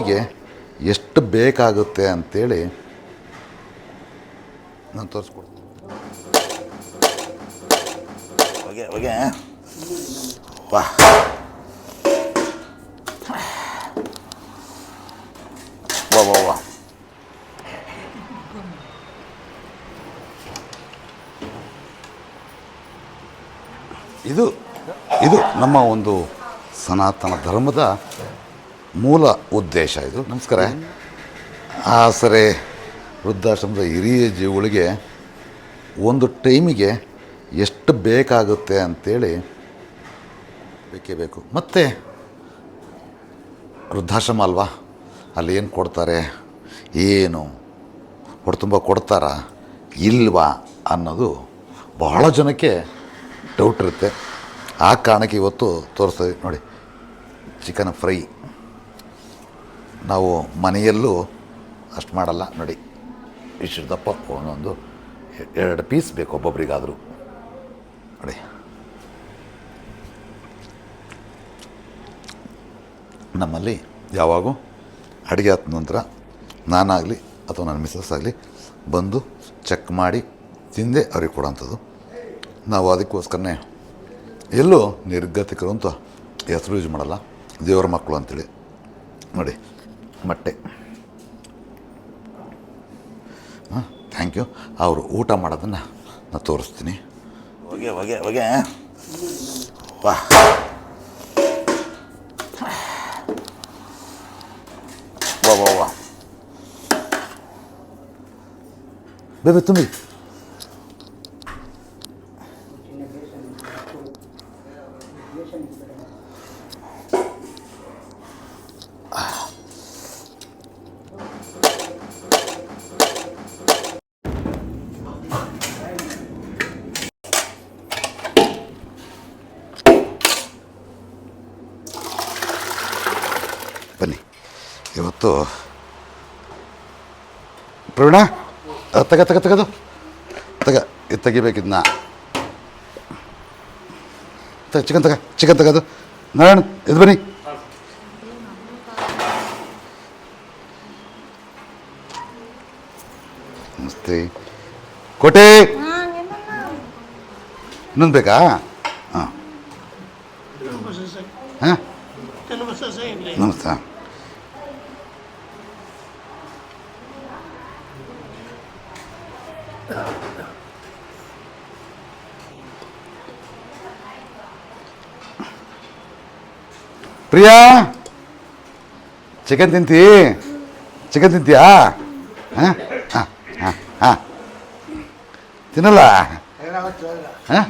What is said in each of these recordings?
ಟೈಮಿಗೆ ಎಷ್ಟು ಬೇಕಾಗುತ್ತೆ ಅಂತೇಳಿ ನಾನು ತೋರಿಸ್ಕೊಡ್ತೀನಿ. ವಾ. ಇದು ಇದು ನಮ್ಮ ಒಂದು ಸನಾತನ ಧರ್ಮದ ಮೂಲ ಉದ್ದೇಶ ಇದು. ನಮಸ್ಕಾರ. ಆಸರೆ, ವೃದ್ಧಾಶ್ರಮದ ಹಿರಿಯ ಜೀವಗಳಿಗೆ ಒಂದು ಟೈಮಿಗೆ ಎಷ್ಟು ಬೇಕಾಗುತ್ತೆ ಅಂಥೇಳಿ ಬೇಕೇ ಬೇಕು. ಮತ್ತು ವೃದ್ಧಾಶ್ರಮ ಅಲ್ವಾ? ಅಲ್ಲಿ ಏನು ಕೊಡ್ತಾರೆ? ಏನು? ಹೊಟ್ಟೆ ತುಂಬ ಕೊಡ್ತಾರಾ? ಇಲ್ವಾ? ಅನ್ನೋದು ಬಹಳ ಜನಕ್ಕೆ ಡೌಟ್ ಇರುತ್ತೆ. ಆ ಕಾರಣಕ್ಕೆ ಇವತ್ತು ತೋರಿಸ್ತೀವಿ ನೋಡಿ ಚಿಕನ್ ಫ್ರೈ ನಾವು ಮನೆಯಲ್ಲೂ ಅಷ್ಟು ಮಾಡಲ್ಲ. ನೋಡಿ ಇಷ್ಟು ದಪ್ಪ ಒಂದೊಂದು ಎರಡು ಪೀಸ್ ಬೇಕು ಒಬ್ಬೊಬ್ರಿಗಾದರೂ. ನೋಡಿ. ನಮ್ಮಲ್ಲಿ ಯಾವಾಗೂ ಅಡುಗೆ ಆದ ನಂತರ ನಾನಾಗಲಿ ಅಥವಾ ನನ್ನ ಮಿಸ್ಸಸ್ ಆಗಲಿ ಬಂದು ಚೆಕ್ ಮಾಡಿ ತಿಂದೆ ಅವ್ರಿಗೆ ಕೊಡೋಂಥದ್ದು. ನಾವು ಅದಕ್ಕೋಸ್ಕರನೇ ಎಲ್ಲೂ ನಿರ್ಗತಿಕರು ಅಂತ ಹೆಸರು ಯೂಸ್ ಮಾಡಲ್ಲ. ದೇವರ ಮಕ್ಕಳು ಅಂತೇಳಿ. ನೋಡಿ. ಮೊಟ್ಟೆ. ಹಾಂ ಥ್ಯಾಂಕ್ ಯು ಅವರು ಊಟ ಮಾಡೋದನ್ನು ನಾನು ತೋರಿಸ್ತೀನಿ. ಹೊಗೆ ಹೊಗೆ ಹೊಗೆ. ವಾ. ವಾ ವಾ ವಾ. ಬೇಬೆ ತುಂಬಿ ಬನ್ನಿ ಇವತ್ತು ಪ್ರವೀಣ ತಗ ತಗ, ತಗದು. ತಗ, ಇದು ತೆಗಿಬೇಕಿದ್ನ. ತಗ, ಚಿಕನ್ ತಗ, ಚಿಕನ್ ತಗೋದು. ನಾರಾಯಣ ಇದು ಬನ್ನಿ. ನಮಸ್ತೆ. ಕೋಟೆ! ಇನ್ನೊಂದು ಬೇಕಾ? ಹಾಂ. ಹಾಂ. ನಮಸ್ತೆ. ಪ್ರಿಯಾ ಚಿಕನ್ ತಿಂತಿ ಚಿಕನ್ ತಿಂತೀಯಾ ಹಾಂ ಹಾಂ ಹಾಂ ಹಾಂ ತಿನ್ನಲ್ಲ ಹಾಂ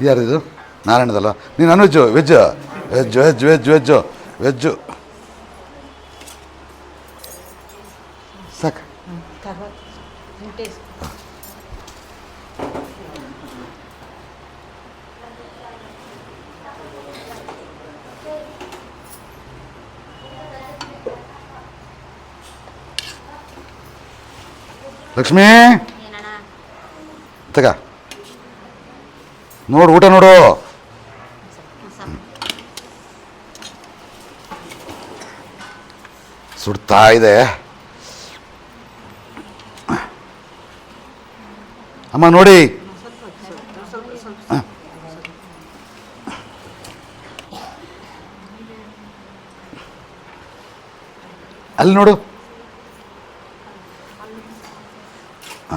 ಯಾರಿದು ನಾರಾಯಣದಲ್ಲ ನೀನು non veg veg veg veg veg veg veg ಸಾಕು ಲಕ್ಷ್ಮೀ ತಗ ನೋಡು ಊಟ ನೋಡು ಸುಡ್ತಾ ಇದೆ ಅಮ್ಮ ನೋಡಿ. ಅಲ್ಲಿ ನೋಡು ಹ.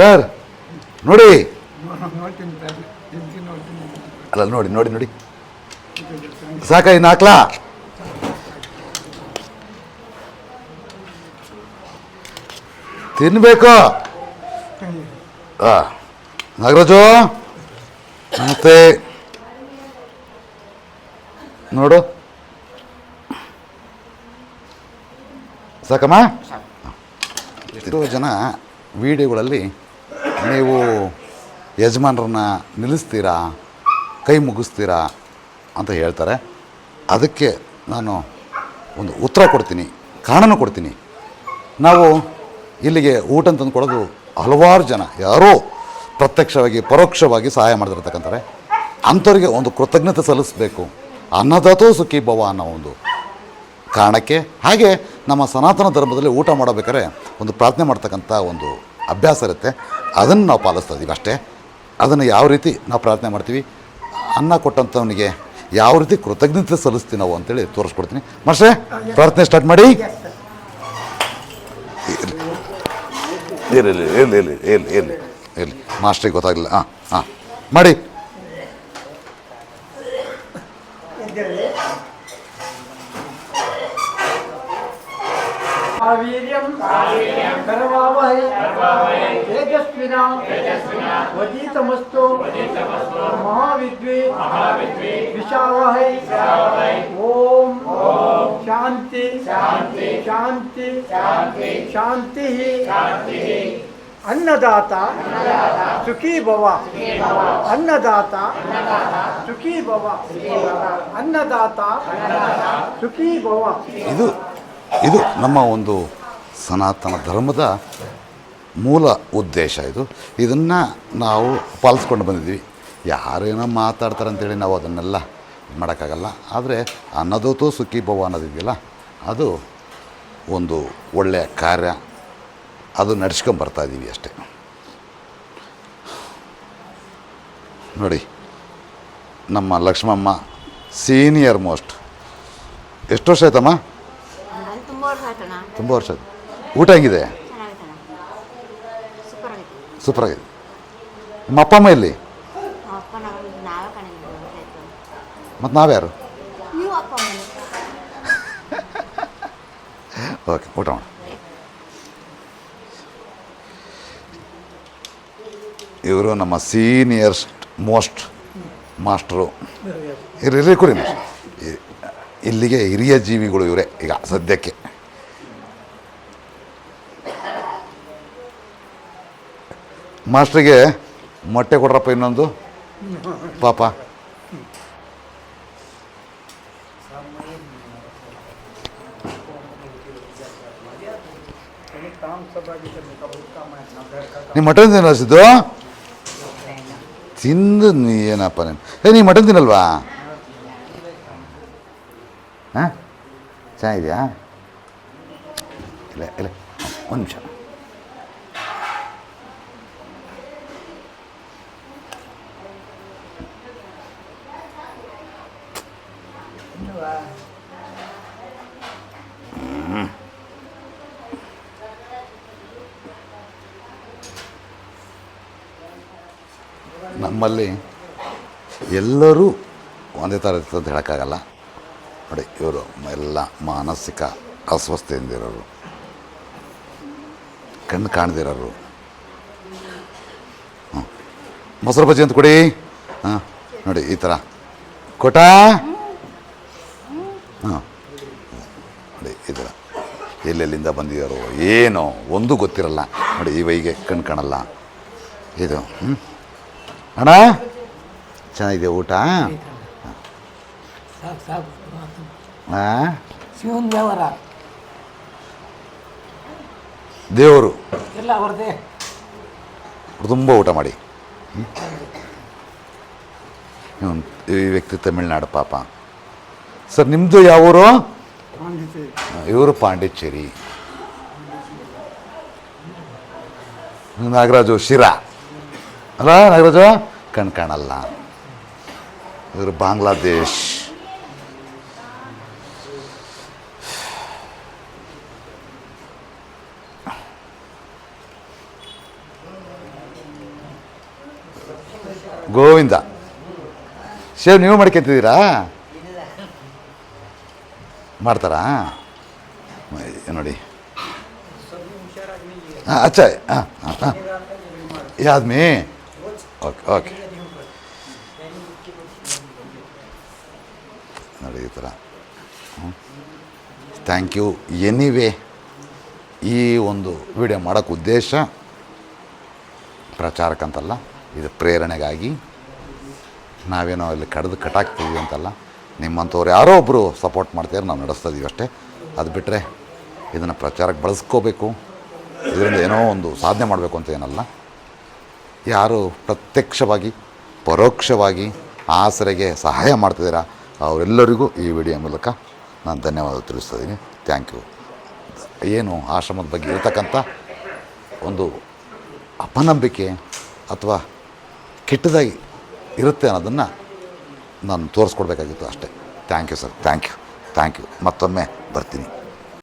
ಸರ್ ನೋಡಿ. ಅಲ್ಲ ನೋಡಿ ನೋಡಿ ನೋಡಿ. ಸಾಕ ಇನ್ನು ಹಾಕ್ಲಾ? ತಿನ್ಬೇಕು. ಆ, ನಾಗರಾಜು ಮತ್ತೆ ನೋಡು. ಸಾಕಮ್ಮ? ಎಷ್ಟೋ ಜನ ವಿಡಿಯೋಗಳಲ್ಲಿ ನೀವು ಯಜಮಾನರನ್ನ ನಿಲ್ಲಿಸ್ತೀರಾ? ಕೈ ಮುಗಿಸ್ತೀರಾ? ಅಂತ ಹೇಳ್ತಾರೆ. ಅದಕ್ಕೆ ನಾನು ಒಂದು ಉತ್ತರ ಕೊಡ್ತೀನಿ, ಕಾರಣನೂ ಕೊಡ್ತೀನಿ. ನಾವು ಇಲ್ಲಿಗೆ ಊಟ ತಂದು ಕೊಡೋದು ಹಲವಾರು ಜನ, ಯಾರೋ ಪ್ರತ್ಯಕ್ಷವಾಗಿ, ಪರೋಕ್ಷವಾಗಿ ಸಹಾಯ ಮಾಡಿದಿರ್ತಕ್ಕಂತಾರೆ ಅಂಥವ್ರಿಗೆ ಒಂದು ಕೃತಜ್ಞತೆ ಸಲ್ಲಿಸಬೇಕು. ಅನ್ನದಾತೋ ಸುಖಿ ಭವ ಅನ್ನೋ ಒಂದು ಕಾರಣಕ್ಕೆ, ಹಾಗೆ ನಮ್ಮ ಸನಾತನ ಧರ್ಮದಲ್ಲಿ ಊಟ ಮಾಡಬೇಕಾದ್ರೆ ಒಂದು ಪ್ರಾರ್ಥನೆ ಮಾಡ್ತಕ್ಕಂಥ ಒಂದು ಅಭ್ಯಾಸ ಇರುತ್ತೆ. ಅದನ್ನು ನಾವು ಪಾಲಿಸ್ತಾ ಇದ್ದೀವಿ ಅಷ್ಟೇ. ಅದನ್ನು ಯಾವ ರೀತಿ ನಾವು ಪ್ರಾರ್ಥನೆ ಮಾಡ್ತೀವಿ? ಅನ್ನ ಕೊಟ್ಟಂಥವನಿಗೆ ಯಾವ ರೀತಿ ಕೃತಜ್ಞತೆ ಸಲ್ಲಿಸ್ತೀವಿ ನಾವು ಅಂತೇಳಿ ತೋರಿಸ್ಕೊಡ್ತೀನಿ. ಮಾಸ್ಟ್ರೆ ಪ್ರಾರ್ಥನೆ ಸ್ಟಾರ್ಟ್ ಮಾಡಿ. ಇರಲಿ ಇರಲಿ ಇರಲಿ ಇರಲಿ ಇರಲಿ. ಮಾಸ್ಟ್ರಿಗೆ ಗೊತ್ತಾಗಲಿಲ್ಲ. ಹಾಂ ಹಾಂ ಮಾಡಿ. ಮಹಾಪೃಥ್ವಿ ವಿಶಾವಹೈ ಓಂ ಶಾಂತಿ ಶಾಂತಿ. ಶಾಂತಿ ಶಾಂತಿ. ಅನ್ನದಾತ ಸುಖೀ ಭವ. ಅನ್ನದಾತ ಸುಖೀ ಭವ. ಅನ್ನದಾತ. ಸುಖೀ ಭವ. ಇದು ಇದು ನಮ್ಮ ಒಂದು ಸನಾತನ ಧರ್ಮದ ಮೂಲ ಉದ್ದೇಶ ಇದು. ಇದನ್ನು ನಾವು ಪಾಲಿಸ್ಕೊಂಡು ಬಂದಿದ್ದೀವಿ. ಯಾರೇನೋ ಮಾತಾಡ್ತಾರೆ ಅಂತೇಳಿ ನಾವು ಅದನ್ನೆಲ್ಲ ಇದು ಮಾಡೋಕ್ಕಾಗಲ್ಲ. ಆದರೆ ಅನ್ನದೋತು ಸುಖಿ ಭವ ಅನ್ನೋದಿದೆಯಲ್ಲ ಅದು ಒಂದು ಒಳ್ಳೆಯ ಕಾರ್ಯ. ಅದು ನಡ್ಸ್ಕೊಂಬರ್ತಾ ಇದ್ದೀವಿ ಅಷ್ಟೇ. ನೋಡಿ ನಮ್ಮ ಲಕ್ಷ್ಮಮ್ಮ ಸೀನಿಯರ್ ಮೋಸ್ಟ್. ಎಷ್ಟು ವರ್ಷ ಆಯ್ತಮ್ಮ? ತುಂಬ ವರ್ಷ ಆಯ್ತಣ್ಣ ತುಂಬ ವರ್ಷ ಆಯ್ತು. ಊಟ ಹೆಂಗಿದೆ? ಸೂಪರಾಗಿದೆ ನಿಮ್ಮ ಅಪ್ಪ ಅಮ್ಮ ಎಲ್ಲಿ ನಮ್ಮ ಅಪ್ಪ ನಾವು ನಾವೇ ಕಣಿದ್ರು ಆಯ್ತು ಮತ್ತು ನಾವ್ಯಾರು? ಓಕೆ ಊಟ ಮಾಡಿ ಇವರು ನಮ್ಮ ಸೀನಿಯರ್ಸ್ಟ್ ಮೋಸ್ಟ್ ಮಾಸ್ಟ್ರು. ಇರ್ರಿ. ಇ- ಇಲ್ಲಿಗೆ ಹಿರಿಯ ಜೀವಿಗಳು ಇವರೇ ಈಗ ಸದ್ಯಕ್ಕೆ. ಮಾಸ್ಟ್ರಿಗೆ ಮೊಟ್ಟೆ ಕೊಡ್ರಪ್ಪ ಇನ್ನೊಂದು? ಪಾಪ. ನೀವು ಮಟನ್ ತಿನ್ನಸಿದ್ದು ತಿಂದು ನೀ ಏನಪ್ಪ ನೀನು ಏ ನೀ ಮಟನ್ ತಿನ್ನಲ್ವಾ ಹಾಂ ಚೆನ್ನಾಗಿದೆಯಾ ಇಲ್ಲ ಇಲ್ಲ ಒಂದು ನಿಮಿಷ ನಮ್ಮಲ್ಲಿ ಎಲ್ಲರೂ ಒಂದೇ ಥರ ಇರ್ತದೆ ಹೇಳೋಕ್ಕಾಗಲ್ಲ. ನೋಡಿ, ಇವರು ಎಲ್ಲ ಮಾನಸಿಕ ಅಸ್ವಸ್ಥೆಯಿಂದ ಇರೋರು. ಕಣ್ಣು ಕಾಣದಿರೋರು ಹ್ಞೂ ಮೊಸರು ಬಜ್ಜಿ ಅಂತ ಕೊಡಿ. ಹಾಂ, ನೋಡಿ, ಈ ಥರ. ಕೊಟ ಹಾಂ. ನೋಡಿ, ಈ ಥರ. ಎಲ್ಲೆಲ್ಲಿಂದ ಬಂದಿದ್ದಾರೋ ಏನೋ, ಒಂದು ಗೊತ್ತಿರಲ್ಲ. ನೋಡಿ, ಈ ವೈಗೆ ಕಣ್ಣು ಕಾಣಲ್ಲ. ಇದು ಹ್ಞೂ ಅಣ್ಣ? ಚೆನ್ನಾಗಿದೆ ಊಟ? ಹಾಂ ಶಿವನ್ ದೇವರ. ದೇವರು. ಎಲ್ಲ ಅವ್ರದ್ದೇ ತುಂಬ ಊಟ ಮಾಡಿ? ಈ ವ್ಯಕ್ತಿ ತಮಿಳ್ನಾಡು ಪಾಪ. ಸರ್ ನಿಮ್ಮದು ಯಾವ ಊರು? ಇವರು ಪಾಂಡಿಚೇರಿ. ನಾಗರಾಜು ಶಿರಾ. ಅಲ್ಲ, ನಾಗರಾಜ? ಕಣ್ ಕಾಣಲ್ಲ. ಇವರು ಬಾಂಗ್ಲಾದೇಶ್. ಗೋವಿಂದ. ಶೇವ್, ನೀವು ಮಾಡ್ಕೊತಿದ್ದೀರಾ? ಮಾಡ್ತಾರಾ? ನೋಡಿ. ಹಾಂ, ಅಚ್ಚ ಹಾಂ ಹಾಂ. ಯಾದ್ಮಿ? ಓಕೆ ಓಕೆ ನೋಡಿ ಥ್ಯಾಂಕ್ ಯು ಎನಿವೇ ಈ ಒಂದು ವಿಡಿಯೋ ಮಾಡೋಕ್ಕೆ ಉದ್ದೇಶ ಪ್ರಚಾರಕ್ಕಂತಲ್ಲ ಇದು ಪ್ರೇರಣೆಗಾಗಿ ನಾವೇನೋ ಅಲ್ಲಿ ಕಡ್ದು ಕಟಾಕ್ತೀವಿ ಅಂತಲ್ಲ, ನಿಮ್ಮಂಥವ್ರು ಯಾರೋ ಒಬ್ಬರು ಸಪೋರ್ಟ್ ಮಾಡ್ತಾರೆ ನಾವು ನಡೆಸ್ತಾ ಅಷ್ಟೇ. ಅದು ಬಿಟ್ಟರೆ ಇದನ್ನು ಪ್ರಚಾರಕ್ಕೆ ಬಳಸ್ಕೋಬೇಕು. ಇದರಿಂದ ಏನೋ ಒಂದು ಸಾಧನೆ ಮಾಡಬೇಕು ಅಂತ ಏನಲ್ಲ. ಯಾರು ಪ್ರತ್ಯಕ್ಷವಾಗಿ, ಪರೋಕ್ಷವಾಗಿ ಆಸರೆಗೆ ಸಹಾಯ ಮಾಡ್ತಿದ್ದೀರಾ, ಅವರೆಲ್ಲರಿಗೂ ಈ ವಿಡಿಯೋ ಮೂಲಕ ನಾನು ಧನ್ಯವಾದ ತಿಳಿಸ್ತಾ ಇದ್ದೀನಿ ಥ್ಯಾಂಕ್ ಯು ಏನು ಆಶ್ರಮದ ಬಗ್ಗೆ ಇರತಕ್ಕಂಥ ಒಂದು ಅಪನಂಬಿಕೆ ಅಥವಾ ಕೆಟ್ಟದಾಗಿ ಇರುತ್ತೆ ಅನ್ನೋದನ್ನು ನಾನು ತೋರಿಸ್ಕೊಡ್ಬೇಕಾಗಿತ್ತು ಅಷ್ಟೇ. Thank you sir thank you thank you ಮತ್ತೊಮ್ಮೆ ಬರ್ತೀನಿ.